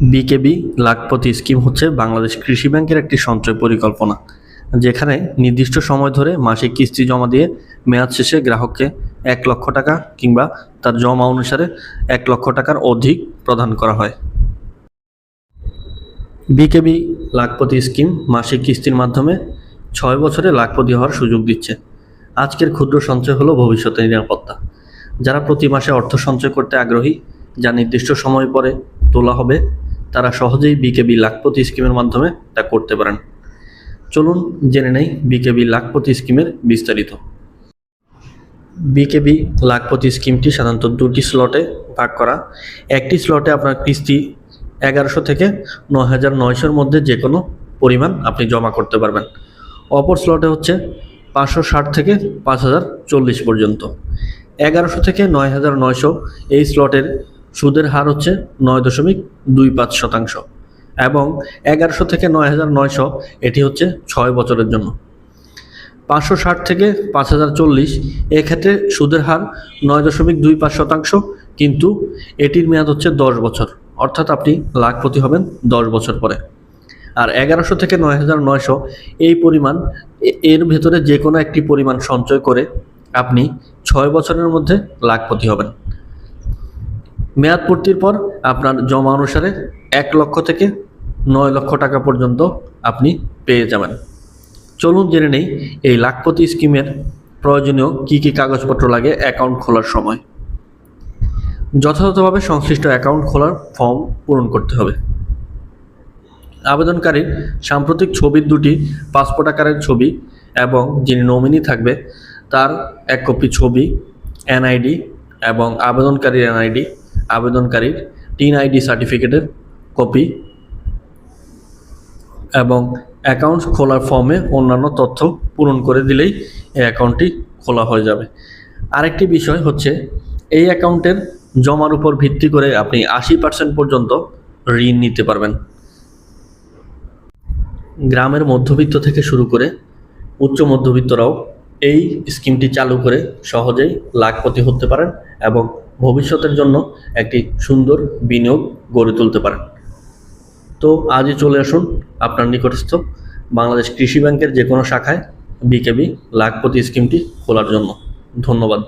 BKB lakhpati scheme হচ্ছে বাংলাদেশ কৃষি ব্যাংকের একটি সঞ্চয় পরিকল্পনা, যেখানে নির্দিষ্ট সময় ধরে মাসিক কিস্তি জমা দিয়ে মেয়াদ শেষে গ্রাহককে এক লক্ষ টাকা কিংবা তার জমা অনুসারে এক লক্ষ টাকার অধিক প্রদান করা হয়। বিকেবি লাখপতি স্কিম মাসিক কিস্তির মাধ্যমে ছয় বছরে লাখপতি হওয়ার সুযোগ দিচ্ছে। আজকের ক্ষুদ্র সঞ্চয় হলো ভবিষ্যতের নিরাপত্তা। যারা প্রতি মাসে অর্থ সঞ্চয় করতে আগ্রহী, যা নির্দিষ্ট সময় পরে তোলা হবে তারা সহজেই বিকেবি লাখপতি স্কিমের মাধ্যমে তা করতে পারেন। চলুন জেনে নেই বিকেবি লাখপতি স্কিমের বিস্তারিত। বিকেবি লাখপতি স্কিমটি সাধারণত দুটি স্লটে ভাগ করা। একটি স্লটে আপনার কিস্তি এগারোশো থেকে নয় হাজার নয়শোর মধ্যে যে কোনো পরিমাণ আপনি জমা করতে পারবেন। অপর স্লটে হচ্ছে পাঁচশো ষাট থেকে পাঁচ হাজার চল্লিশ পর্যন্ত। এগারোশো থেকে নয় হাজার নয়শো এই স্লটের সুদের হার হচ্ছে নয় দশমিক দুই পাঁচ শতাংশ এবং এগারোশো থেকে নয় হাজার নয়শো এটি হচ্ছে ছয় বছরের জন্য। পাঁচশো ষাট থেকে পাঁচ হাজার চল্লিশ এক্ষেত্রে সুদের হার নয় দশমিক দুই পাঁচ শতাংশ, কিন্তু এটির মেয়াদ হচ্ছে দশ বছর, অর্থাৎ আপনি লাখপতি হবেন দশ বছর পরে। আর এগারোশো থেকে নয় হাজার নয়শো এই পরিমাণ এর ভেতরে যে কোনো একটি পরিমাণ সঞ্চয় করে আপনি ছয় বছরের মধ্যে লাখপতি হবেন। মেয়াদ পূর্তির পর আপনার জমা অনুসারে এক লক্ষ থেকে নয় লক্ষ টাকা পর্যন্ত আপনি পেয়ে যাবেন। চলুন জেনে নেই, এই লাখপতি স্কিমের প্রয়োজনীয় কী কী কাগজপত্র লাগে অ্যাকাউন্ট খোলার সময়। যথাযথভাবে সংশ্লিষ্ট অ্যাকাউন্ট খোলার ফর্ম পূরণ করতে হবে। আবেদনকারীর সাম্প্রতিক ছবির দুটি পাসপোর্ট আকারের ছবি এবং যিনি নমিনি থাকবে, তার এক কপি ছবি, এনআইডি এবং আবেদনকারীর এনআইডি আবেদনকারীর টিন আইডি সার্টিফিকেটের কপি এবং অ্যাকাউন্ট খোলার ফর্মে অন্যান্য তথ্য পূরণ করে দিলেই এই অ্যাকাউন্টটি খোলা হয়ে যাবে। আরেকটি বিষয় হচ্ছে, এই অ্যাকাউন্টের জমার উপর ভিত্তি করে আপনি আশি পার্সেন্ট পর্যন্ত ঋণ নিতে পারবেন। গ্রামের মধ্যবিত্ত থেকে শুরু করে উচ্চ মধ্যবিত্তরাও এই স্কিমটি চালু করে সহজেই লাখপতি হতে পারেন এবং ভবিষ্যতের জন্য একটি সুন্দর বিনিয়োগ গড়ে তুলতে পারেন। তো আজই চলে আসুন আপনার নিকটস্থ বাংলাদেশ কৃষি ব্যাংকের যে কোনো শাখায় বিকেবি লাখপতি স্কিমটি খোলার জন্য। ধন্যবাদ।